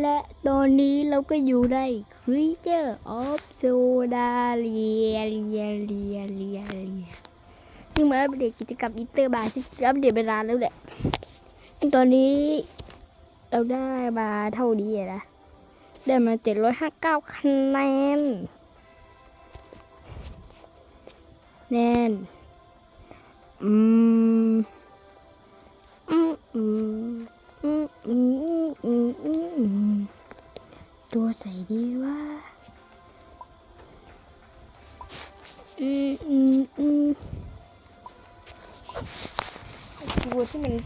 และตอนนี้เราก็อยู่ใน Creature of Sodalia เลียเลียเลียเลียซึ่งมาอัปเดตกิจกรรมอินเตอร์บาร์ซึ่งอัปเดตไปนานแล้วแหละซึ่งตอนนี้ เราได้มาเท่านี้นะ ได้มาเจ็ดร้อยห้าเก้าคะแนน แนนอืม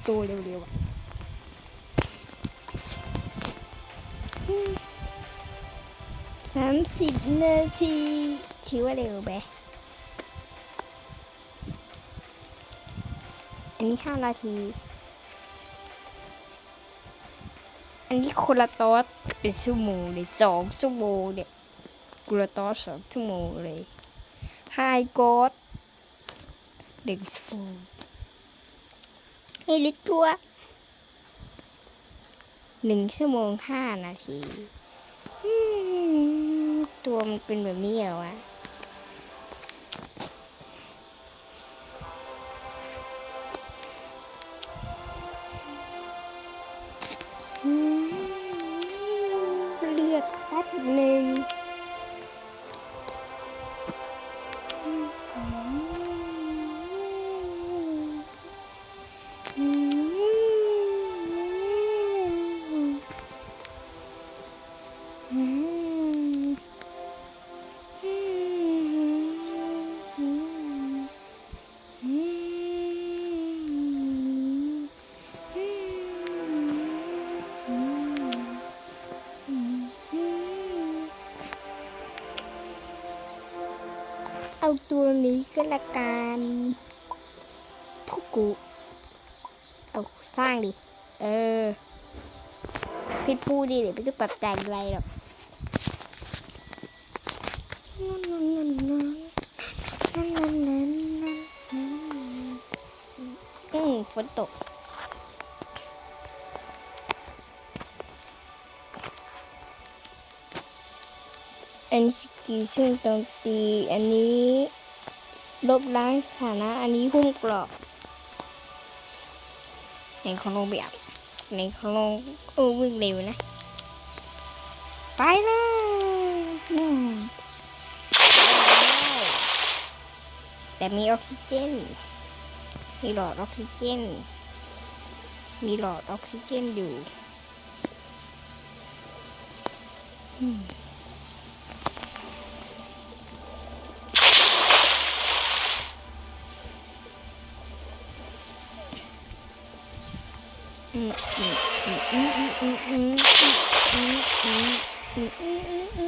โตเร็วๆอะสามสิบนาทีถือว่าเร็วไปอันนี้ห้านาที อันนี้คนละต๊ะเป็นชั่วโมงเลยสองชั่วโมงเนี่ยกุละต๊ะสองชั่วโมงเลยไฮโกดเด็กชั่วโมง ให้ลิตรตัวหนึ่งชั่วโมงห้านาทีตัวมันเป็นแบบนี้เหรอวะอืม เอาตัวนี้ก็ละกันพวกกูเอาสร้างดิ เออพี่พูดดิเดี๋ยวไม่ต้องปรับแต่งอะไรหรอก อืมฝนตกอันสกีซึ่งโจมตีอันนี้ ลบล้างสถานะ อันนี้หุ้มกรอบในของลงแบบในของลงโอ้วิ่งเร็วนะ ไปเลย แต่มีออกซิเจน มีหลอดออกซิเจน มีหลอดออกซิเจนอยู่อืมอืมอืมอืมอืมอืมอืมอืมอืมอืม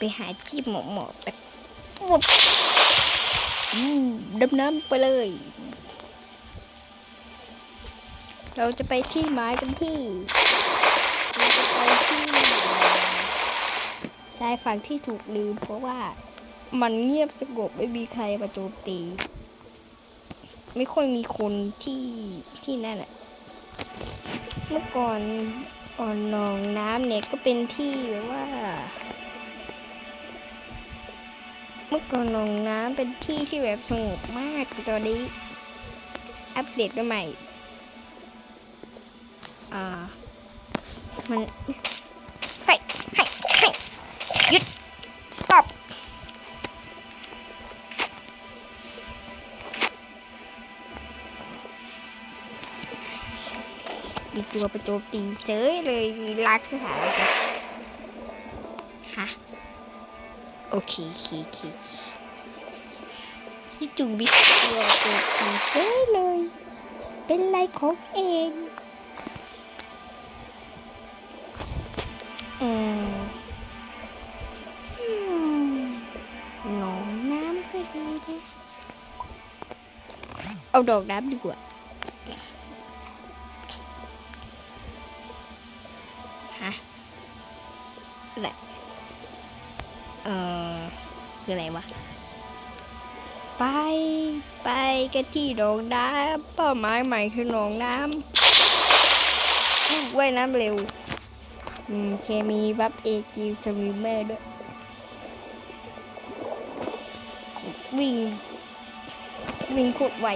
ไปหาที่เหมาะเหมาะแบบดำน้ำไปเลย เราจะไปที่หมายกันที่เราจะไปที่ชายฝั่งที่ถูกลืมเพราะว่ามันเงียบสงบไม่มีใครมาโจมตี ไม่ค่อยมีคนที่ที่นั่นอะเมื่อก่อนอ่อนหนองน้ำเนี่ยก็เป็นที่ว่า เมื่อก่อนหนองน้ำเป็นที่ที่แบบสงบมากแต่ตอนนี้ อัปเดตมาใหม่ อ่า มันให้ให้ให้หยุด stop มีตัวประตูตีเซยเลยลากสถานเลยฮ โอเคโอเคโอเคที่จูมีตัวประตูตีเซยเลย เป็นไรของเองอืมอืมหนองน้ำก็ดีนะเอาดอกน้ำดีกว่า อ่อคืออะไรวะ ไป ไปกันที่ดองน้ำเป้าไม้ใหม่คือหนองน้ำว่ายน้ำเร็วเคมีบัฟเอกิวสมิมเมอร์ด้วย วิ่ง วิ่งโคตรไว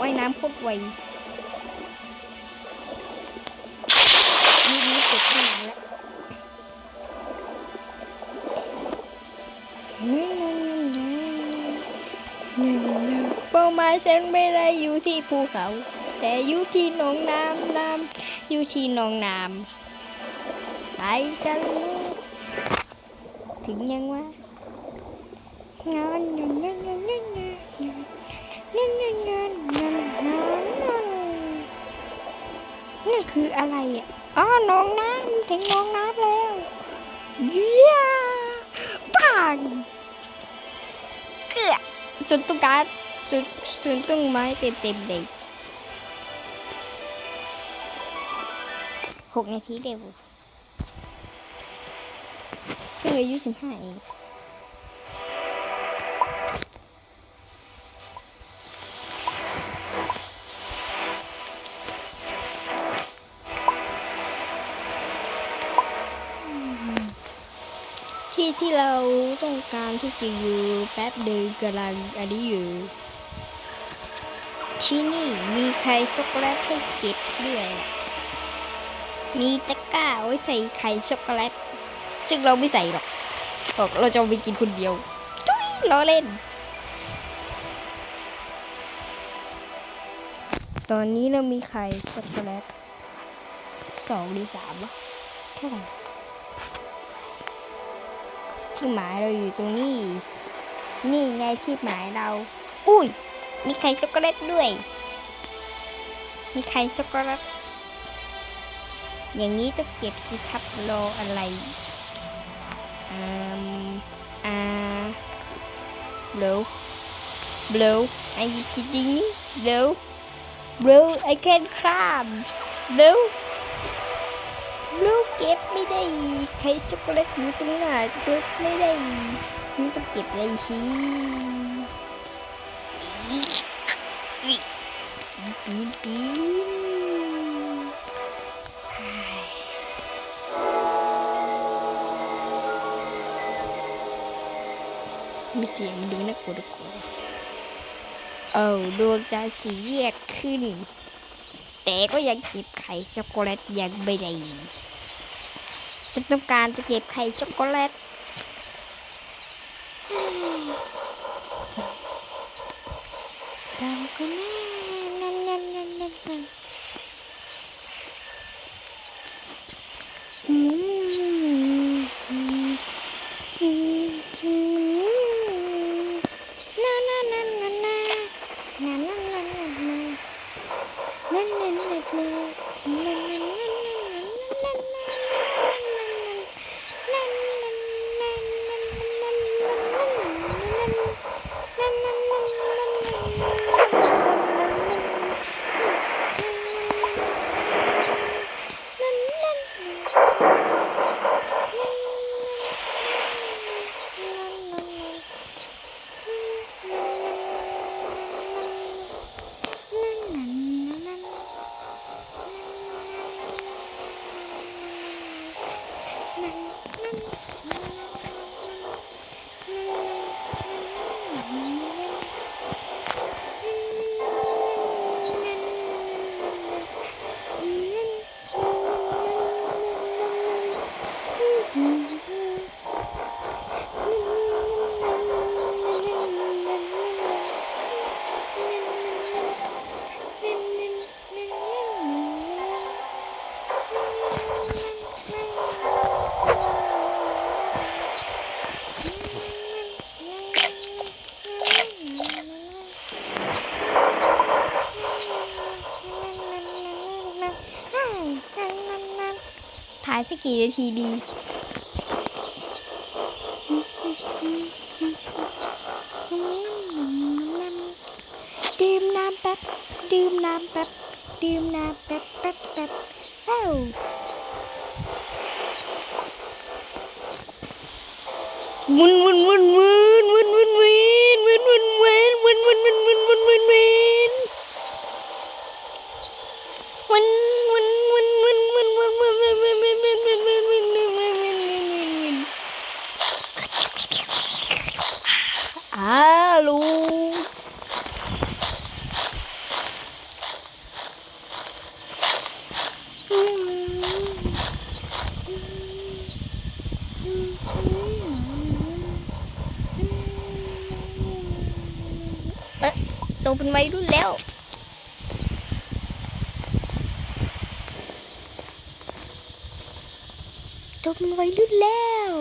ว่ายน้ำโคตรไว ไม้ฉันไม่ได้อยู่ที่ภูเขา แต่อยู่ที่หนองน้ำน้ำอยู่ที่หนองน้ำไปกันถึงยังวะงานงานงานงานงานงานงานงานงานงานนั่นคืออะไรอะอ๋อหนองน้ำถึงหนองน้ำแล้วเย้ยปังเกือจนตุ๊กตา สุดสุต้นไม้เต็มเต็มเลยหกนาทีเดียวเพิ่งอายุสิบห้าเองที่ที่เราต้องการที่จะอยู่แป๊บเดียวกำลังอันนี้อยู่ ที่นี่มีไข่ช็อกโกแลตให้เก็บด้วยนะมีตะกร้าไว้ใส่ไข่ช็อกโกแลตจึงเราไม่ใส่หรอกบอกเราจะไปกินคนเดียวจุ้ยล้อเล่น ตอนนี้เรามีไข่ช็อกโกแลตสองหรือสามวะเท่าไหร่ที่หมายเราอยู่ตรงนี้ นี่ไงที่หมายเรา อุ้ย มีไข่ช็อกโกแลตด้วย มีไข่ช็อกโกแลต อย่างนี้จะเก็บสิครับรออะไรอืมอ่าเบลวเบลว are you kidding me เบลวเบลว I can climb เบลวลูเก็บไม่ได้ไข่ช็อกโกแลตหนูตรงหน้าช็อกโกแลไม่ได้มันต้องเก็บอะไรสิ ปีปีมีเสียงดูน่ากูทุกคนเอ้ดวงตาสีแยกขึ้น แต่ก็ยังเก็บไข่ช็อกโกแลตยังไม่ได้ฉันต้องการจะเก็บไข่ช็อกโกแลตดังกันแน่ Okay. กี่นาทีดี ดื่มน้ำแป๊บ ดื่มน้ำแป๊บ ดื่มน้ำแป๊บแป๊บแป๊บเอ้ามุนมุนมุนมุนมุนมุนมุนมุนมุนมุน เป็นวัยรุ่นแล้ว โตเป็นวัยรุ่นแล้ว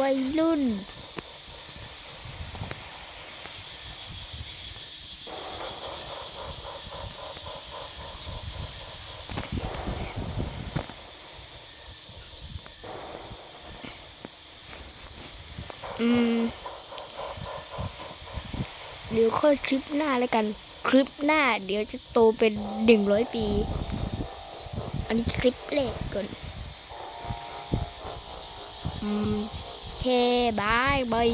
วัยรุ่น อืม เดี๋ยวค่อยคลิปหน้าแล้วกัน คลิปหน้า เดี๋ยวจะโตเป็นหนึ่งร้อยปี อันนี้คลิปแรกก่อนอืมโอเคบายบาย